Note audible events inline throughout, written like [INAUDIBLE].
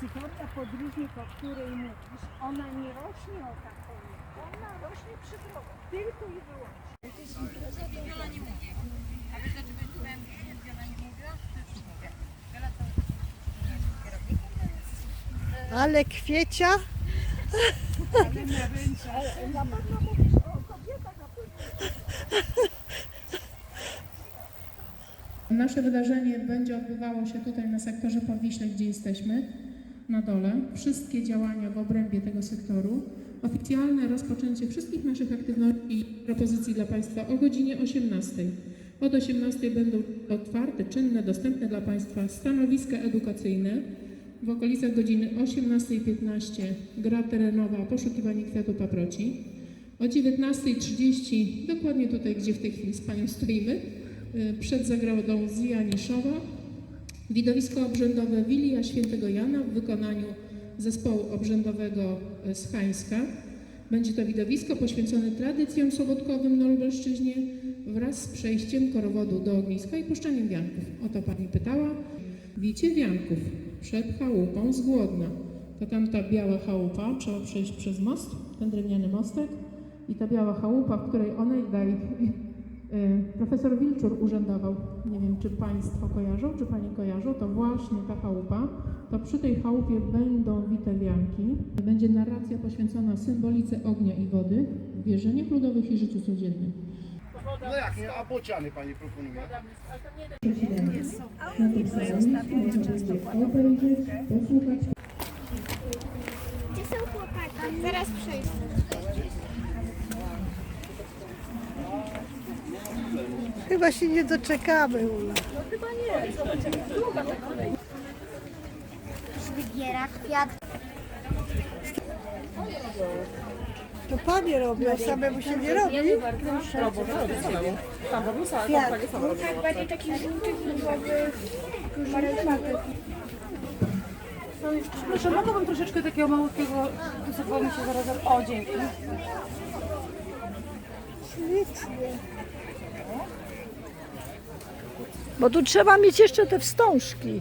Cychoria podróżnik, o której mówisz, ona nie rośnie o taką. Ona rośnie przy drogach. Tylko i wyłącznie. Wiola nie mówi. A wiesz dlaczego powiem, że Wiola nie mówiła? To już mówię. Wiola to jest kierownikiem, Ale kwiecia. Ale naręcza. Na pewno mówisz o kobietach, a później Nasze wydarzenie będzie odbywało się tutaj na sektorze Powiśle, gdzie jesteśmy, na dole. Wszystkie działania w obrębie tego sektoru. Oficjalne rozpoczęcie wszystkich naszych aktywności i propozycji dla Państwa o godzinie 18. Od 18 będą otwarte, czynne, dostępne dla Państwa stanowiska edukacyjne. W okolicach godziny 18.15 gra terenowa Poszukiwanie kwiatu paproci. O 19.30, dokładnie tutaj, gdzie w tej chwili z Panią stoimy, y, przed zagrodą Zija Niszowa, widowisko obrzędowe Wilia Świętego Jana w wykonaniu zespołu obrzędowego y, z Hańska. Będzie to widowisko poświęcone tradycjom sobotkowym na Lubelszczyźnie wraz z przejściem korowodu do ogniska i puszczaniem wianków. O to Pani pytała. Bicie wianków przed chałupą z Głodna. To tam ta biała chałupa, trzeba przejść przez most, ten drewniany mostek i ta biała chałupa, w której onegdaj y, profesor Wilczur urzędował. Nie wiem, czy Państwo kojarzą, czy Panie kojarzą, to właśnie ta chałupa. To przy tej chałupie będą wite wianki. Będzie narracja poświęcona symbolice ognia i wody, w wierzeniach ludowych i życiu codziennym. No jak nie, a bociany pani proponuje? Gdzie są chłopaki? Zaraz przejdę. Chyba się nie doczekamy, Ula. Wybiera kwiat. To panie robią, samemu się nie robi. Tak, bardziej taki żółty, różowy, marynarny. Proszę, mogłabym troszeczkę takiego malutkiego, wysokoło mi się zaraz... O, dzięki. Ślicznie. Bo tu trzeba mieć jeszcze te wstążki.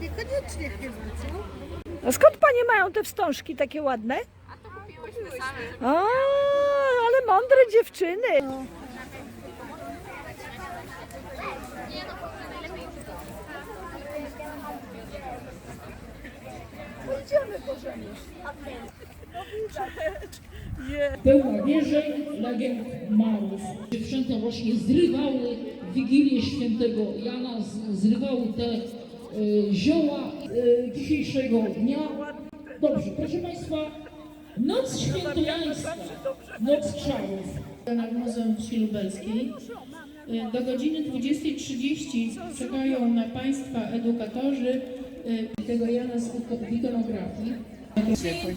Niekoniecznie chyba? A skąd panie mają te wstążki takie ładne? A to kupiłyśmy same. A, ale mądre dziewczyny. [LAUGHS] Pełna wierzeń, legend marów. Dziewczęta właśnie zrywały Wigilię Świętego Jana, zrywały te e, zioła e, dzisiejszego dnia. Dobrze, proszę Państwa, Noc Świętojańska, Noc Czarów. Na Muzeum Wsi Lubelskiej. Y, Do godziny 20.30 czekają na Państwa edukatorzy y, tego Jana z iko- ikonografii. Świętojańskie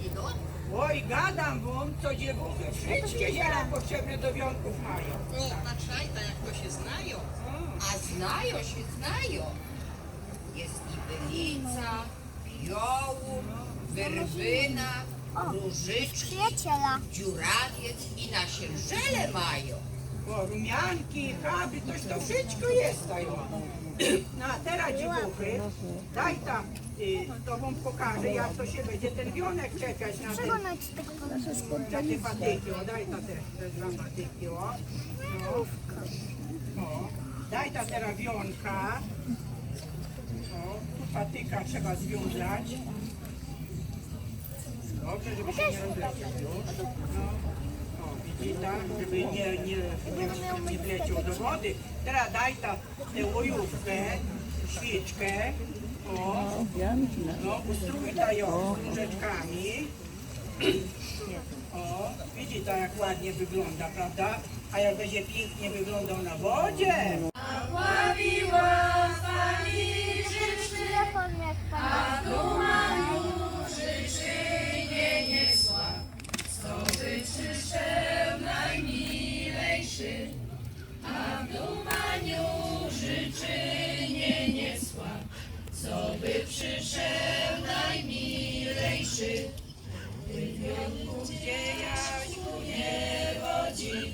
oj gadam wam, co dziewuchy wszystkie ziela potrzebne do wiąków mają. Patrzaj, tak jak to się znają. A znają się, znają. Jest i bylica, piołun, werbyna, różyczki, dziurawiec i na sierżele mają. Rumianki, kraby, toż to wszystko jest tutaj. No a teraz dziewuchy, daj tam, y, to wam pokażę, jak to się będzie ten wionek czekać na ten, Przekonać tego pana. na te patyki, o daj ta te, te dwa patyki, o. No. o. Daj ta teraz wionka. O, tu patyka trzeba związać. Dobrze, żeby się nie rozleciał już. No. Nie, nie, nie, nie wleciał do wody. Teraz daj ta tę łojówkę, świeczkę. O, no, ustrój ta ją różeczkami. O, widzi ta jak ładnie wygląda, prawda? A jak będzie pięknie wyglądał na wodzie. By przyszedł najmilejszy, by wiodłu dziejać nie wodzi.